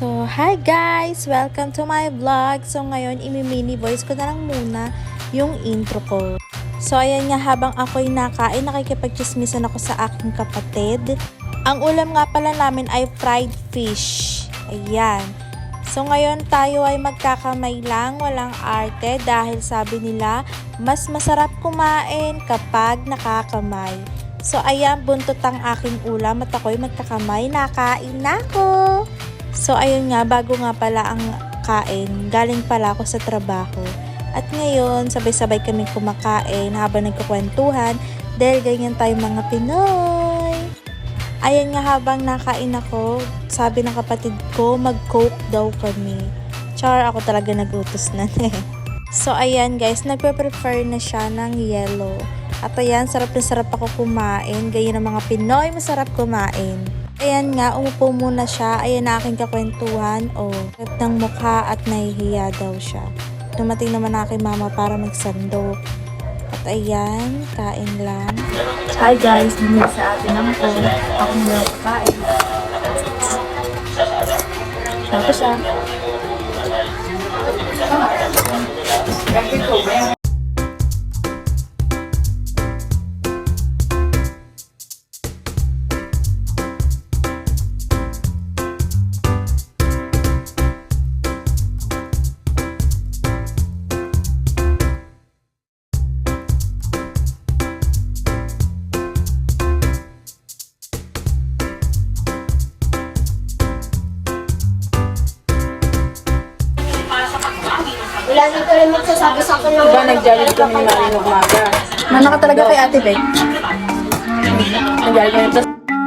So, hi guys! Welcome to my vlog. So, ngayon, imi-mini voice ko na lang muna yung intro ko. So, ayan nga, habang ako'y nakain, nakikipagchismisan ako sa aking kapatid. Ang ulam nga pala namin ay fried fish. Ayan. So, ngayon tayo ay magkakamay lang, walang arte dahil sabi nila, mas masarap kumain kapag nakakamay. So, ayan, buntot ang aking ulam at ako'y magkakamay, nakain na ako. So, ayun nga, bago nga pala ang kain, galing pala ako sa trabaho. At ngayon, sabay-sabay kami kumakain habang nagkukwentuhan dahil ganyan tayo mga Pinoy. Ayan nga habang nakain ako, sabi ng kapatid ko, mag-coke daw kami. Char, ako talaga nagutos na eh. So, ayan guys, nagpe-prefer na siya ng yellow. At ayan, sarap na sarap ako kumain. Gaya ng mga Pinoy, masarap kumain. Ayan nga, umupo muna siya. Ayan na aking kakwentuhan. O, oh, ng mukha at nahihiya daw siya. Dumating naman na aking mama para magsandok. At ayan, kain lang. Hi guys, bumili sa atin ng phone. Ako muna kain. Tapos ah. Wala dito rin magsasabi sa akin Diba nag-jollib kami na rin umaga. Nana ka talaga kay Ate Beck? Nag-jollib kami.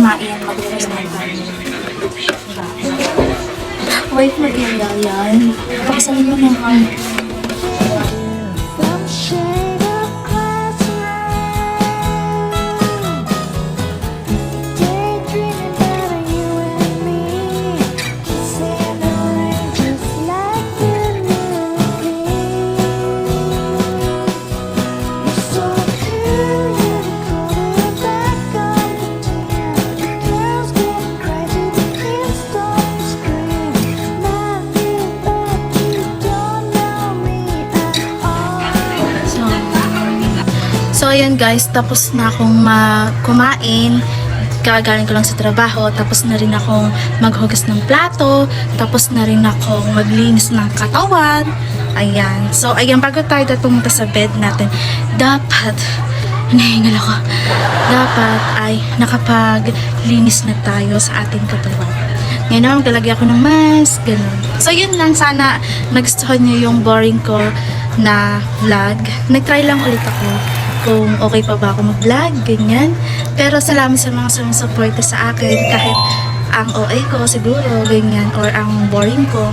Kumain, mag-rest na tayo. White material yan. Pakasalan mo naman. Ayun guys, tapos na akong ma- kumain. Kagaling ko lang sa trabaho, tapos na rin akong maghugas ng plato, tapos na rin akong maglinis ng katawan. Ayan. So, ayan, bago tayo pumunta sa bed natin, dapat, hinihingal ako, dapat ay nakapaglinis na tayo sa ating katawan. Ngayon naman, galagay ako ng mask, ganun. So, yun lang. Sana nagustuhan nyo yung boring ko na vlog. Nag-try lang ulit ako kung okay pa ba ako mag-vlog, ganyan. Pero salamat sa mga sumusuporta sa akin kahit ang OA ko siguro, ganyan, or ang boring ko.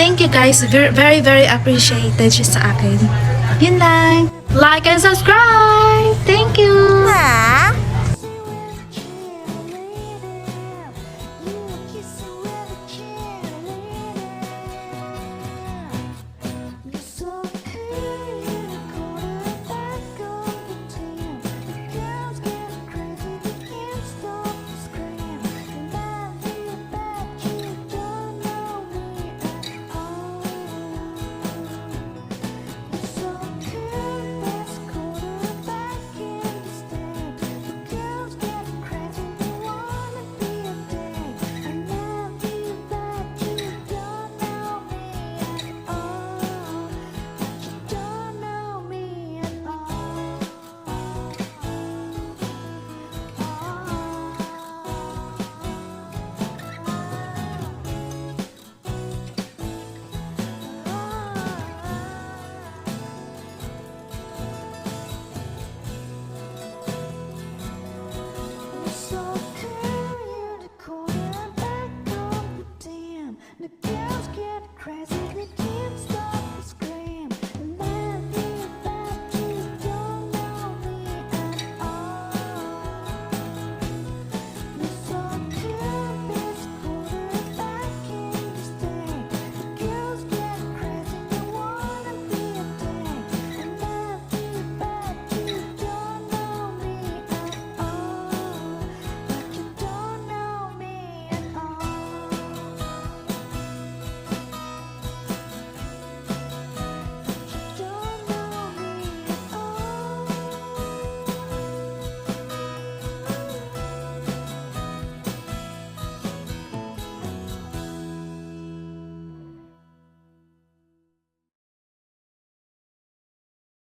Thank you guys. Ver- Very, very appreciated siya sa akin. Yun lang. Like and subscribe! Thank you! Ha?